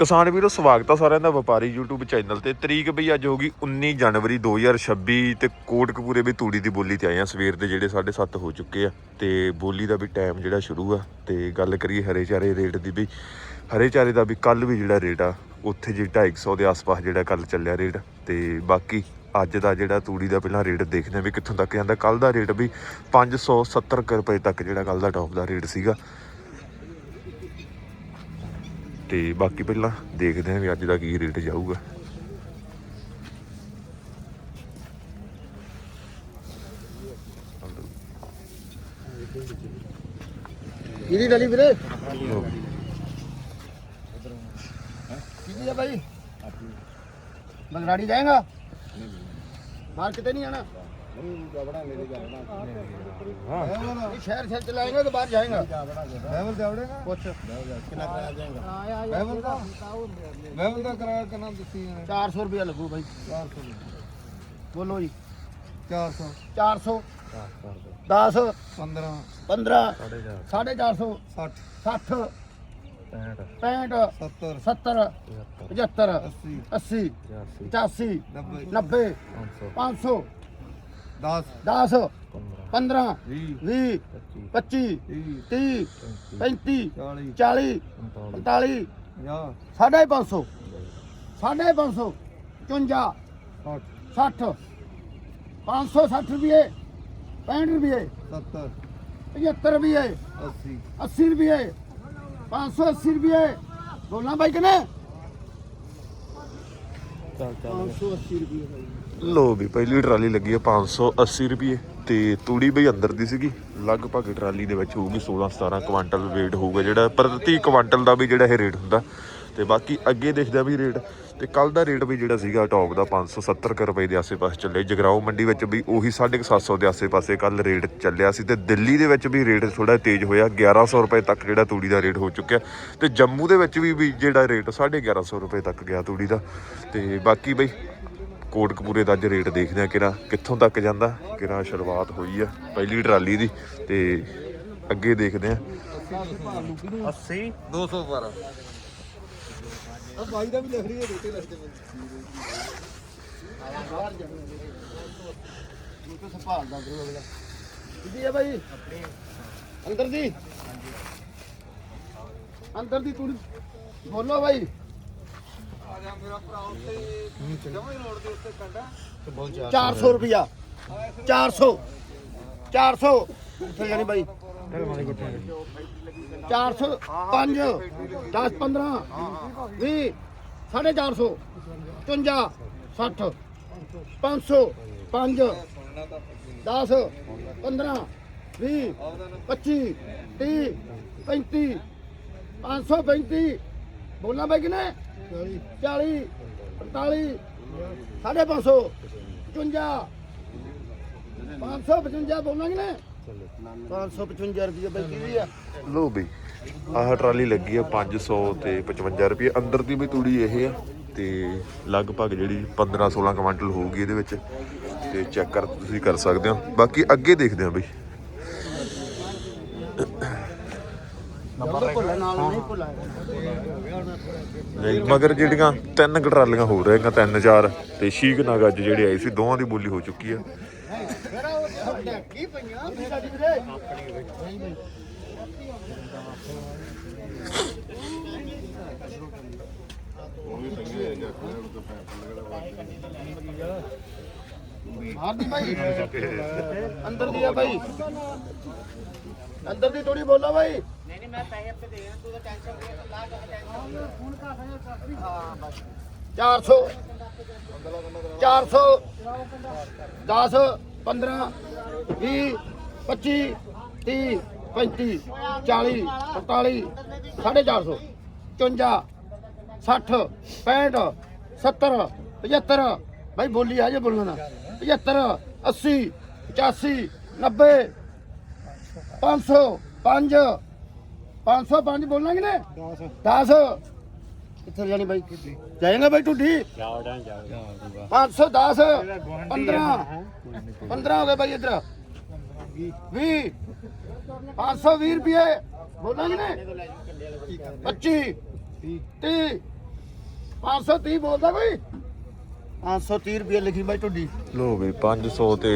ਕਿਸਾਨ ਵੀਰੋ, ਸਵਾਗਤ ਆ ਸਾਰਿਆਂ ਦਾ ਵਪਾਰੀ YouTube ਚੈਨਲ ਤੇ। ਤਰੀਕ ਬਈ ਅੱਜ ਹੋ ਗਈ 19 ਜਨਵਰੀ 2026 ਤੇ ਕੋਟਕਪੂਰੇ ਵੀ ਤੂੜੀ ਦੀ ਬੋਲੀ ਤੇ ਆਏ ਆ। ਸਵੇਰ ਦੇ ਜਿਹੜੇ 7:30 ਹੋ ਚੁੱਕੇ ਆ ਤੇ ਬੋਲੀ ਦਾ ਵੀ ਟਾਈਮ ਜਿਹੜਾ ਸ਼ੁਰੂ ਆ ਤੇ ਗੱਲ ਕਰੀਏ ਹਰੇ ਚਾਰੇ ਰੇਟ ਦੀ ਵੀ। ਹਰੇ ਚਾਰੇ ਦਾ ਵੀ ਕੱਲ ਵੀ ਜਿਹੜਾ ਰੇਟ ਆ, ਉੱਥੇ ਜੀ 250 ਦੇ ਆਸ-ਪਾਸ ਜਿਹੜਾ ਕੱਲ ਚੱਲਿਆ ਰੇਟ ਤੇ ਬਾਕੀ ਅੱਜ ਦਾ ਜਿਹੜਾ ਤੂੜੀ ਦਾ ਪਹਿਲਾਂ ਰੇਟ ਦੇਖਦੇ ਆ ਵੀ ਕਿੱਥੋਂ ਤੱਕ ਜਾਂਦਾ। ਕੱਲ ਦਾ ਰੇਟ ਵੀ 570 ਕੁ ਰੁਪਏ ਤੱਕ ਜਿਹੜਾ ਕੱਲ ਦਾ ਟੌਪ ਦਾ ਰੇਟ ਸੀਗਾ। ਤੇ ਬਾਕੀ ਪਹਿਲਾਂ ਦੇਖਦੇ ਹਾਂ ਵੀ ਅੱਜ ਦਾ ਕੀ ਰੇਟ ਜਾਊਗਾ। ਕਿਹਦੀ ਡਲੀ ਵੀਰੇ। ਕਿਹਦੀ ਆ ਭਾਈ ਬਗਰਾੜੀ ਜਾਏਗਾ? ਮਾਰ ਕਿਤੇ ਨਹੀਂ ਆਣਾ गबड़ांगे ले जाएगा ये शहर शहर चलाएंगे तो बाहर जाएगा लेवल से आवड़ेगा कुछ कितना किराया देंगे लेवल का लेवल का किराया का नाम दसी है 400 रुपया लगू भाई 400 बोलो जी 400 400 10 15 15 450 60 60 ਪੈਂਟ 70 70 75 80 80 85 90 500 10 10 15 20 25 30 35 40 45 50 550 550 55 60 560 ਰੁਪਏ 65 ਰੁਪਏ 70 75 ਰੁਪਏ 80 80 ਰੁਪਏ 580 ਰੁਪਏ ਬੋਲਣਾ ਬਾਈ ਕਨੇ? ਚਲ ਚਲ। 580 ਰੁਪਏ ਲੋ ਵੀ ਪਹਿਲੀ ਟਰਾਲੀ ਲੱਗੀ ਹੈ 580 ਰੁਪਏ ਤੇ ਤੂੜੀ ਬਈ ਅੰਦਰ ਦੀ ਸੀਗੀ। ਲਗਭਗ ਟਰਾਲੀ ਦੇ ਵਿੱਚ ਹੋਊਗੀ 16 17 ਕੁਆਂਟਲ weight ਹੋਊਗਾ ਜਿਹੜਾ, ਪ੍ਰਤੀ ਕੁਆਂਟਲ ਦਾ ਵੀ ਜਿਹੜਾ ਇਹ ਰੇਟ ਹੁੰਦਾ। ਤੇ ਬਾਕੀ ਅੱਗੇ ਦੇਖਦਾ ਵੀ ਰੇਟ ਤੇ ਕੱਲ ਦਾ ਰੇਟ ਵੀ ਜਿਹੜਾ ਸੀਗਾ ਟੌਪ ਦਾ 570 ਕੁ ਰੁਪਏ ਦੇ ਆਸ-ਪਾਸ ਚੱਲੇ ਜਗਰਾਓ ਮੰਡੀ ਵਿੱਚ ਵੀ ਉਹੀ 750 ਦੇ ਆਸੇ-ਪਾਸੇ ਕੱਲ ਰੇਟ ਚੱਲਿਆ ਸੀ ਤੇ ਦਿੱਲੀ ਦੇ ਵਿੱਚ ਵੀ ਰੇਟ ਥੋੜਾ ਤੇਜ਼ ਹੋਇਆ। 1100 ਰੁਪਏ ਤੱਕ ਜਿਹੜਾ ਤੂੜੀ ਦਾ ਰੇਟ ਹੋ ਚੁੱਕਿਆ। ਤੇ ਜੰਮੂ ਦੇ ਵਿੱਚ ਵੀ ਵੀ ਜਿਹੜਾ ਰੇਟ 1150 ਰੁਪਏ ਤੱਕ ਗਿਆ ਤੂੜੀ ਦਾ। ਤੇ ਬਾਕੀ ਬਈ ਕੋਟਕਪੂਰੇ ਦਾ ਅੱਜ ਰੇਟ ਦੇਖਦੇ ਆ ਕਿਰਾ ਕਿੱਥੋਂ ਤੱਕ ਜਾਂਦਾ ਕਿਰਾ ਸ਼ੁਰੂਆਤ ਹੋਈ ਆ ਪਹਿਲੀ ਟਰਾਲੀ ਦੀ ਤੇ ਅੱਗੇ ਦੇਖਦੇ ਆ 80 212 ਆ ਬਾਈ ਦਾ ਵੀ ਲਿਖ ਰਹੀ ਹੈ ਰੋਟੀ ਲਿਖਦੇ ਤੂੰ ਤਾਂ ਸੰਭਾਲਦਾ ਕਰੋ ਅਗਲਾ ਕਿਹਦੀ ਹੈ ਭਾਈ ਅੰਦਰ ਦੀ। ਅੰਦਰ ਦੀ ਤੂੜੀ। ਬੋਲੋ ਭਾਈ ਆ ਜਾ ਮੇਰਾ ਭਰਾ ਉੱਤੇ ਜਮਾ ਹੀ ਰੋਡ ਦੇ ਉੱਤੇ ਕੰਡਾ। 400 ਰੁਪਿਆ 400 400 ਉੱਥੇ ਜਾਣੀ ਬਾਈ। 400 5 10 15 20 450 55 60 500 5 10 15 20 25 30 35 535 ਬੋਲਣਾ ਬਾਈ ਕਿਨੇ? 40 45 ਸਾਢੇ 500 55 555 ਬੋਲਾਂਗੇ ਨਾ 555 ਰੁਪਏ ਬਈ ਕਿਹਦੀ ਆ ਲੋ ਬਈ, ਆਹ ਟਰਾਲੀ ਲੱਗੀ ਆ 500 ਤੇ 55 ਰੁਪਏ ਅੰਦਰ ਦੀ ਵੀ ਤੂੜੀ ਇਹ ਆ ਤੇ ਲਗਭਗ ਜਿਹੜੀ 15 16 ਕੁਇੰਟਲ ਹੋਊਗੀ ਇਹਦੇ ਵਿੱਚ। ਤੇ ਚੈੱਕ ਕਰ, ਤੁਸੀਂ ਕਰ ਸਕਦੇ ਹੋ। ਬਾਕੀ ਅੱਗੇ ਦੇਖਦੇ ਹਾਂ ਬਈ। ਨਹੀਂ ਮਗਰ ਜਿਹੜੀਆਂ ਤਿੰਨ ਕੁ ਟਰਾਲੀਆਂ ਹੋ ਰਹੀਆਂ ਤਿੰਨ ਚਾਰ ਤੇ ਸ਼ੀਕ ਨਾਗ ਅੱਜ ਜਿਹੜੇ ਆਏ ਸੀ ਦੋਵਾਂ ਦੀ ਬੋਲੀ ਹੋ ਚੁੱਕੀ ਆ। ਬਾਹਰ ਦੀ ਭਾਈ। ਅੰਦਰ ਦੀ ਆ ਭਾਈ। ਅੰਦਰ ਦੀ ਥੋੜੀ ਬੋਲੋ ਭਾਈ। ਮੈਂ ਪੈਸੇ ਆਪੇ ਦੇ ਤੂੰ ਤਾਂ ਟੈਨਸ਼ਨ ਲਾ ਫੋਨ ਕਰ 400 400 10 15 20 25 30 35 40 45 450 54 60 65 70 75 ਭਾਈ ਬੋਲੀ ਆ ਜੇ ਬੋਲਣਾ 75 80 85 90 500 5 505 ਬੋਲਾਂਗੇ ਨੇ 10 ਕਿੱਥੇ ਜਾਣੀ ਬਾਈ? ਜਾਏਗਾ ਬਾਈ ਟੁੱਡੀ 510 15 15 ਹੋ ਗਏ ਬਾਈ ਇਧਰ। 20 520 ਰੁਪਏ। ਬੋਲਾਂਗੇ ਨੇ 25 30 530 ਬੋਲਦਾ ਕੋਈ? 530 ਰੁਪਏ ਲਿਖੀ ਬਾਈ ਟੁੱਡੀ ਲੋ ਵੀ 500 ਤੇ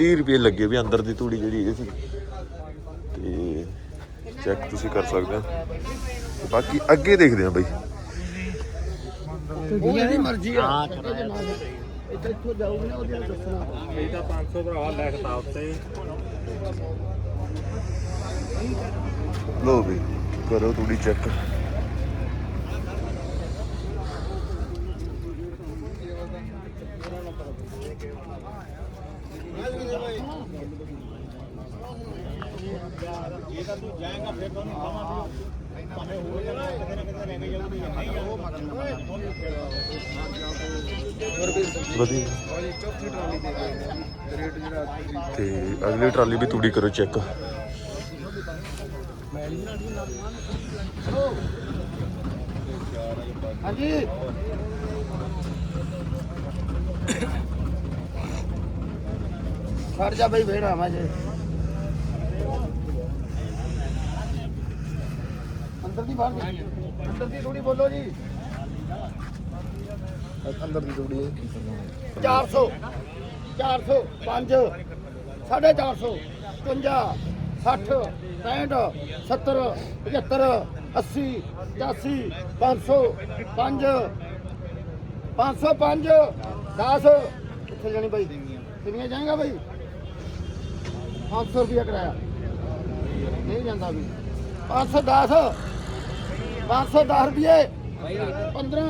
30 ਰੁਪਏ ਲੱਗੇ ਵੀ ਅੰਦਰ ਦੀ ਤੂੜੀ ਜਿਹੜੀ ਇਹ ਸੀ। ਤੇ ਚੈੱਕ ਤੁਸੀਂ ਕਰ ਸਕਦੇ ਹੋ। ਤੇ ਬਾਕੀ ਅੱਗੇ ਦੇਖਦੇ ਹਾਂ ਬਈ। ਉਹ ਇਹਦੀ ਮਰਜ਼ੀ ਆ। ਇੱਥੇ ਇੱਥੋਂ ਜਾਊਗੀ ਨਾ ਉਹਦੇ ਦੱਸਣਾ। ਇਹ ਤਾਂ 500 ਭਰਾਵਾ ਲਿਖਤਾ ਉੱਤੇ ਲੋ ਵੀ ਕਰੋ ਤੂੜੀ ਚੈੱਕ ਵਧੀਆ ਚੌਥੀ ਟਰਾਲੀ ਦੇ ਰੇਟ ਜਿਹੜਾ ਤੇ ਅਗਲੀ ਟਰਾਲੀ ਵੀ ਤੂੜੀ ਕਰੋ ਚੈੱਕ। ਹਾਂਜੀ। ਖੜ ਜਾ ਬਈ ਵੇੜਾ ਮੈਂ ਜੇ ਅੰਦਰ ਦੀ ਬਾਹਰ ਦੀ। ਅੰਦਰ ਦੀ ਥੋੜੀ ਬੋਲੋ ਜੀ। ਅੰਦਰ ਦੀ ਟੂੜੀ 400 400 5 450 50 60 65 70 75 80 85 500 5 505 10 ਕਿੱਥੇ ਜਾਣੀ ਬਾਈ? ਕਿੰਨੀਆਂ ਜਾਏਗਾ ਬਾਈ? 500 ਰੁਪਇਆ ਕਿਰਾਇਆ। ਨਹੀਂ ਜਾਂਦਾ ਵੀ। 510 510 ਰੁਪਏ 15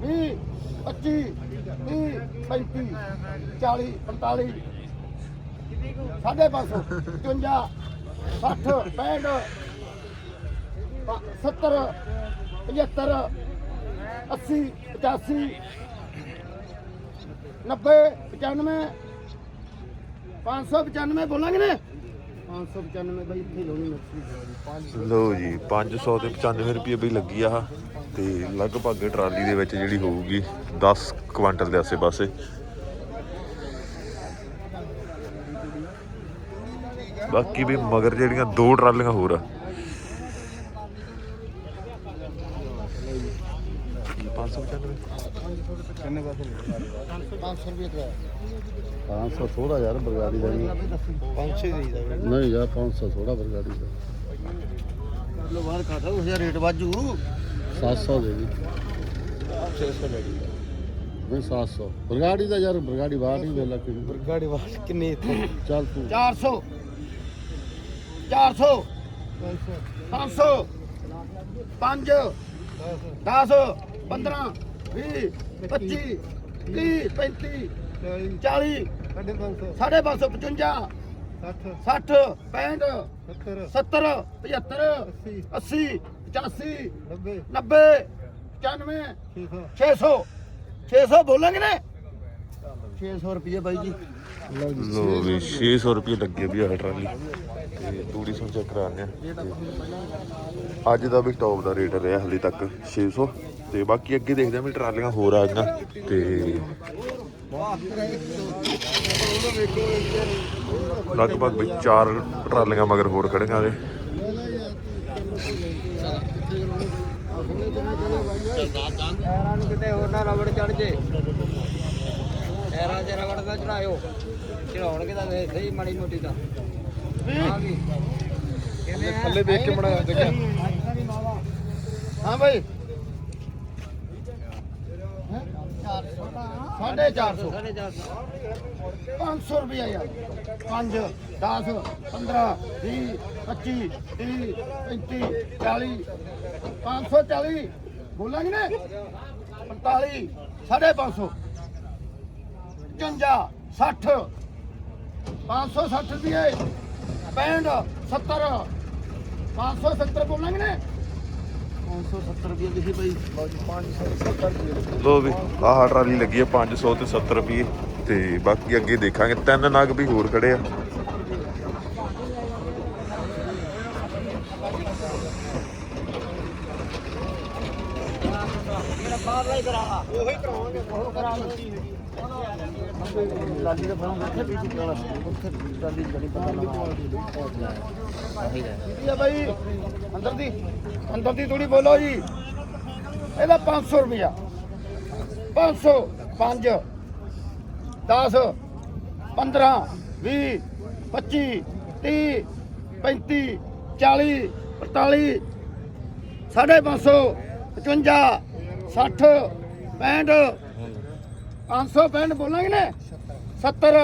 ਵੀਹ, ਪੱਚੀ, ਤੀਹ, ਪੈਂਤੀ, ਚਾਲੀ, ਪੰਤਾਲੀ, ਸਾਢੇ ਪੰਜ ਸੌ, ਪਚਵੰਜਾ, ਸੱਠ, ਪੈਂਹਠ, ਪ- ਸੱਤਰ, ਪਝੱਤਰ, ਅੱਸੀ, ਪਚਾਸੀ, ਨੱਬੇ, ਪਚਾਨਵੇਂ, ਪੰਜ ਸੌ ਪਚਾਨਵੇਂ ਬੋਲਾਂਗੇ ਨੇ ਪੰਜ ਸੌ ਪਚਾਨਵੇਂ ਬਾਈ ਇੱਥੇ ਲਾਉਣੀ ਮਿਕਸੀ ਲੋ ਜੀ 500 ਤੇ 95 ਰੁਪਏ ਵੀ ਲੱਗੀ ਆ ਤੇ ਲਗਭਗ ਟਰਾਲੀ ਦੇ ਵਿੱਚ ਜਿਹੜੀ ਹੋਊਗੀ 10 ਕੁਆਂਟਲ ਦੇ ਆਸੇ-ਪਾਸੇ। ਬਾਕੀ ਵੀ ਮਗਰ ਜਿਹੜੀਆਂ ਦੋ ਟਰਾਲੀਆਂ ਹੋਰ ਆ। 595 ਕਿੰਨੇ ਪੈਸੇ 500 ਰੁਪਏ ਕਿਰਾਇਆ 500 ਥੋੜਾ ਯਾਰ ਬਰਗਾੜੀ ਦਾ ਨਹੀਂ 500 ਦੇਈਦਾ ਨਹੀਂ ਯਾਰ 500 ਥੋੜਾ ਬਰਗਾੜੀ ਦਾ। ਲੋ ਬਾਹਰ ਖਾਤਾ ਉਸ ਦਾ ਰੇਟ ਵਾਜੂ 700 ਦੇ ਦੀ 600 ਲੈ ਲਈ ਨਹੀਂ 700 ਬਰਗਾੜੀ ਦਾ ਯਾਰ ਬਰਗਾੜੀ ਬਾਹਰ ਨਹੀਂ ਵੇਲਾ ਕਿ ਗਾੜੀ ਵਾਲ ਕਿੰਨੀ ਇੱਥੇ? ਚੱਲ ਤੂੰ। 400 400 500 5 10 15 20 25 30 35 40 ਸਾਢੇ 500 550 55 60 60 65 70 70 75 80 85 90 90 95 600 600 600 ਬੋਲਾਂਗੇ ਨੇ। 600 ਰੁਪਏ ਬਾਈ ਜੀ। ਲੋ ਵੀ 600 ਰੁਪਏ ਲੱਗੇ ਵੀ ਆ ਟਰਾਲੀ। ਤੇ ਤੂੜੀ ਸੁਣ ਚੈੱਕ ਕਰਾਉਂਦੇ ਆ। ਅੱਜ ਦਾ ਵੀ ਟੌਪ ਦਾ ਰੇਟ ਰਿਹਾ ਹਲੇ ਤੱਕ 600 ਤੇ ਬਾਕੀ ਅੱਗੇ ਦੇਖਦੇ ਆ ਵੀ ਟਰਾਲੀਆਂ ਹੋਰ ਆ ਗਈਆਂ ਤੇ ਲਗਭਗ ਵੀ ਚਾਰ ਟਰਾਲੀਆਂ ਮਗਰ ਹੋਰ ਖੜੀਆਂ ਦੇ ਟਾਇਰਾਂ ਨੂੰ। ਕਿਤੇ ਹੋਰ ਨਾ ਰਬੜ ਚੜ ਜੇ ਟਾਇਰਾਂ 'ਚ ਰਬੜ ਨਾ ਚੜਾਇਓ ਚੜਾਉਣਗੇ ਤਾਂ ਸਹੀ ਮਾੜੀ ਮੋਟੀ ਤਾਂ ਆ ਗਈ ਥੱਲੇ ਦੇਖ ਕੇ ਮੜਾ ਦੇਖਿਆ ਹਾਂ ਭਾਈ ਸਾਢੇ 400 500 ਰੁਪਇਆ ਯਾਰ। 5 10 15 20 25 30 35 40 540 ਬੋਲਾਂਗੇ ਨੇ 45 ਸਾਢੇ 500 55 60 560 ਰੁਪਏ 65 70 570 ਬੋਲਾਂਗੇ ਨੇ 570 ਰੁਪਏ ਲਿਖੀ ਭਾਈ 570 ਲੋ ਵੀ ਆਹ ਟਰਾਲੀ ਲੱਗੀ ਹੈ 500 ਤੇ 70 ਰੁਪਏ ਤੇ ਬਾਕੀ ਅੱਗੇ ਦੇਖਾਂਗੇ ਤਿੰਨ ਨਗ ਵੀ ਹੋਰ ਖੜੇ ਆ। ਉਹੀ ਕਰਾਵਾਂਗੇ ਉਹ ਕਰਾ ਲਾਲੀ ਦਾ ਫਰਮ ਉੱਥੇ ਵੀ ਕਰਾਣਾ ਉੱਥੇ ਲਾਲੀ ਜਣੀ ਪਤਾ ਨਾ ਇਹ ਆ ਬਾਈ ਅੰਦਰ ਦੀ ਅੰਦਰ ਦੀ ਥੋੜੀ ਬੋਲੋ ਜੀ ਇਹਦਾ 500 ਰੁਪਿਆ 500 5 10 15 20 25 30 35 40 45 ਸਾਢੇ 500 55 60 65 565 ਬੋਲਾਂਗੇ ਨੇ? 70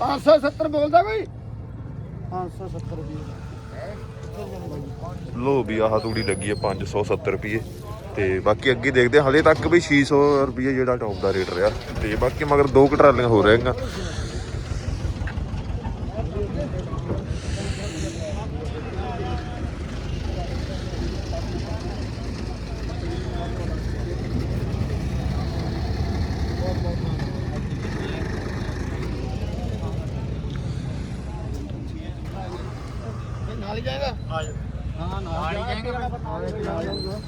570 ਬੋਲਦਾ ਕੋਈ? 570 ਵੀ ਲੋ ਵੀ ਆਹ ਤੂੜੀ ਲੱਗੀ ਹੈ 570 ਰੁਪਏ। ਤੇ ਬਾਕੀ ਅੱਗੇ ਦੇਖਦੇ ਹਾਂ ਹਲੇ ਤੱਕ ਵੀ 600 ਰੁਪਏ ਜਿਹੜਾ ਟੌਪ ਦਾ ਰੇਟ ਰਿਹਾ। ਤੇ ਬਾਕੀ ਮਗਰ ਦੋ ਕੁ ਟਰਾਲੀਆਂ ਹੋ ਰਹੀਆਂ ਨਾਲ ਹੀ ਜਾਏਗਾ ਹਾਂ ਨਾਲ ਹੀ ਜਾਏਗਾ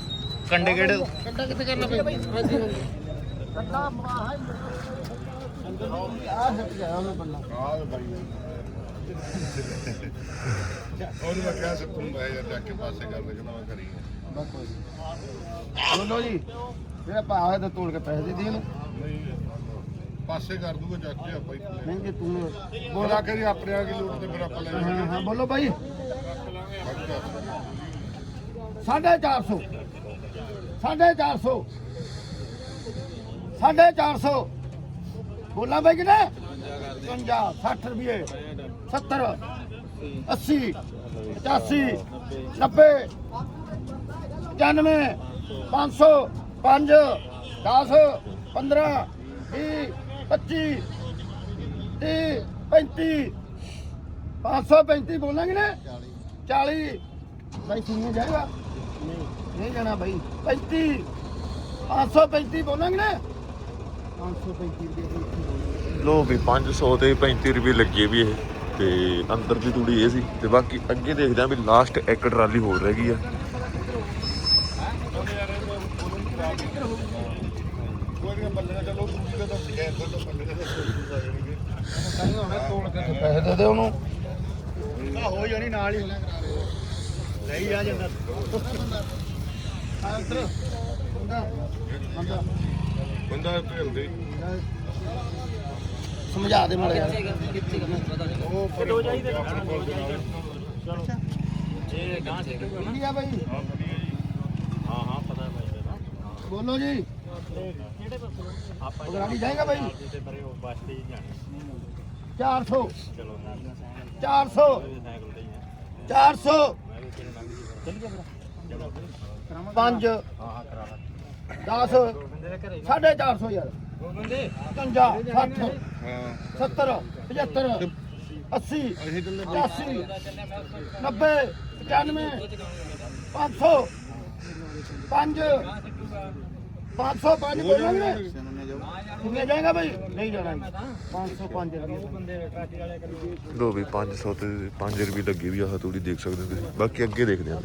ਕੰਡੇ ਕਿਹੜੇ? ਕੰਡਾ ਕਿੱਥੇ ਕਰਨਾ ਪਈ? ਕੰਡਾ ਮਾਹ ਆ ਹਟ ਗਿਆ ਉਹਨੇ ਬੰਦਾ ਉਹਨੂੰ ਮੈਂ ਕਿਹਾ ਸੀ ਤੂੰ ਬਹਿ ਜਾ ਕੇ ਪਾਸੇ ਕਰ ਦੇ ਕਹਿੰਦਾ ਮੈਂ ਕਰੀ ਬੋਲੋ ਜੀ ਜਿਹੜਾ ਭਾਅ ਹੈ ਤਾਂ ਤੋੜ ਕੇ ਪੈਸੇ ਦੇ ਦੇ ਇਹਨੂੰ। ਪਾਸੇ ਕਰ ਦੂਗਾ ਜਾ ਕੇ ਆਪਾਂ ਹੀ ਨਹੀਂ ਜੇ ਤੂੰ ਬੋਲਾ ਕਰੀ ਆਪਣੇ ਆ ਕੀ ਲੋਟ ਤੇ ਫਿਰ ਆਪਾਂ ਲੈ ਹਾਂ ਹਾਂ ਬੋਲੋ ਭਾਈ ਜਾਵਾਂਗੇ ਸਾਢੇ ਚਾਰ ਸੌ। ਸਾਢੇ ਚਾਰ ਸੌ। ਸਾਢੇ ਚਾਰ ਸੌ ਬੋਲਾਂ ਭਾਈ ਕਿਨੇ 50 60 ਰੁਪਏ 70 80 85 90 95 500 5 10 15 20 25 30 35 535 ਬੋਲਾਂਗੇ ਨੇ 40 ਭਾਈ ਸੁਣਨੇ ਜਾਏਗਾ। ਨਹੀਂ ਜਾਣਾ ਭਾਈ 35 535 ਬੋਲਾਂਗੇ ਨਾ। 535 ਰੁਪਏ ਲੋ ਵੀ 500 ਤੇ 35 ਰੁਪਏ ਲੱਗੇ ਵੀ ਇਹ। ਤੇ ਅੰਦਰ ਦੀ ਤੂੜੀ ਇਹ ਸੀ। ਤੇ ਬਾਕੀ ਅੱਗੇ ਦੇਖਦੇ ਆ ਵੀ ਲਾਸਟ ਇੱਕ ਟਰਾਲੀ ਹੋਰ ਰਹਿ ਗਈ ਆ। ਪੈਸੇ ਦੇ ਦੇ ਉਹਨੂੰ। ਹੋ ਜਾਣੀ ਨਾਲ ਹੀ। ਆ ਜਾਂਦਾ। ਬੰਦਾ ਬੰਦਾ ਬੰਦਾ ਢੇਲਦੇ ਸਮਝਾ ਦੇ ਮਾੜਾ ਯਾਰ ਉਹ ਪਰ ਹੋ ਜਾਈਦੇ ਆਪਣੇ ਕੋਲ ਦੇ ਨਾਲ। ਇਹ ਗਾਂ ਸੇ ਵਧੀਆ ਭਾਈ ਹਾਂ ਹਾਂ ਪਤਾ ਹੈ ਬੋਲੋ ਜੀ। ਆਪਾਂ ਬਗਰਾੜੀ ਜਾਏਗਾ ਭਾਈ ਤੇ ਪਰੇ ਉਹ ਬੱਸ ਤੇ ਹੀ ਜਾਣਾ। 400 ਚਲੋ 400 ਸਾਈਕਲ ਤੇ ਹੀ ਆ। 400 ਮੈਂ ਵੀ ਤੇਰੇ ਨਾਲ ਚੱਲ 5 ਪੰਜ। ਦਸ। ਸਾਢੇ 400 ਯਾਰ। ਦੋ ਬੰਦੇ 50 60 ਹਾਂ 70 75 80 ਅਸੀਂ ਚੱਲੇ 85 90 95 500 5 505 ਬੋਲਾਂਗੇ ਕਿੰਨੇ ਜਾਏਗਾ ਭਾਈ ਨਹੀਂ ਜਾਣਾ 505 ਰੁਪਏ ਬੰਦੇ ਟਰਾਲੀ ਵਾਲੇ ਕਰੀ ਲੋ ਵੀ 500 ਤੇ 5 ਰੁਪਏ ਲੱਗੇ ਵੀ ਆਹ ਤੂੜੀ ਦੇਖ ਸਕਦੇ ਹੋ ਤੁਸੀਂ। ਬਾਕੀ ਅੱਗੇ ਦੇਖਦੇ ਆ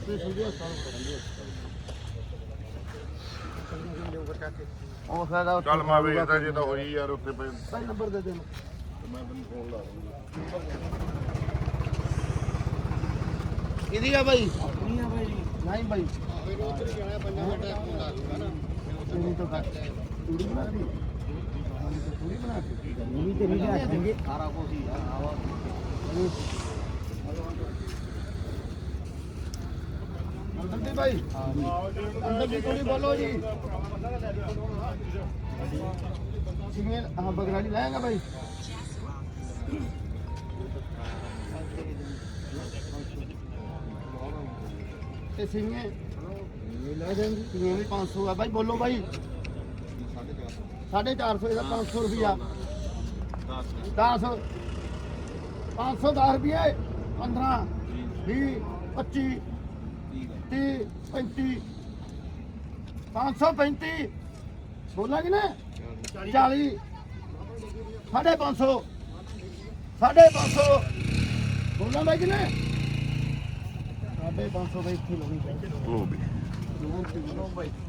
ਉਹ ਫਾਇਦਾ ਚੱਲ ਮੈਂ ਵੇਖਦਾ ਜੇ ਤਾਂ ਹੋਈ ਯਾਰ ਉੱਥੇ ਭਾਈ ਨੰਬਰ ਦੇ ਦੇ ਮੈਂ ਤੈਨੂੰ ਫੋਨ ਲਾ ਦੂੰਗਾ ਕਿਹਦੀ ਆ ਭਾਈ ਨਹੀਂ ਆ ਭਾਈ ਨਹੀਂ ਭਾਈ ਤੂੜੀ ਤੋਂ ਕੱਟ ਤੂੜੀ ਤੇ ਆ ਦੀ ਭਾਈ ਅੰਦਰ ਦੀ ਤੂੜੀ ਬੋਲੋ ਜੀ ਸਿਮੇਲ ਹਾਂ ਬਗਰਾੜੀ ਲਾਏਗਾ ਭਾਈ ਤੇ ਸਿੰਘੇ ਲੈ ਜਾਣਗੇ ਸਿੰਘੇ ਵੀ 500 ਆ ਭਾਈ ਬੋਲੋ ਭਾਈ 450 ਇਹਦਾ 500 ਰੁਪਿਆ 10 510 ਰੁਪਏ 15 20 25 30 35 535 ਬੋਲਾਂਗੇ ਨਾ 40 ਸਾਢੇ 500 ਸਾਢੇ 500 ਬੋਲਾਂ ਭਾਈ ਕਿ ਨਾ ਸਾਢੇ 500 ਦਾ ਇੱਥੇ ਲੋਗੀ ਲੋ ਵੀ।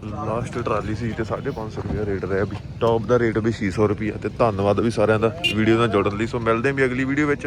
ਲਾਸਟ ਟਰਾਲੀ ਸੀ ਤੇ 550 ਰੁਪਏ ਰੇਟ ਰਿਹਾ ਵੀ। ਟੌਪ ਦਾ ਰੇਟ ਵੀ 600 ਰੁਪਏ ਤੇ ਧੰਨਵਾਦ ਵੀ ਸਾਰਿਆਂ ਦਾ। ਵੀਡੀਓ ਨਾਲ ਜੁੜਨ ਲਈ। ਸੋ ਮਿਲਦੇ ਹਾਂ ਵੀ ਅਗਲੀ ਵੀਡੀਓ ਵਿੱਚ।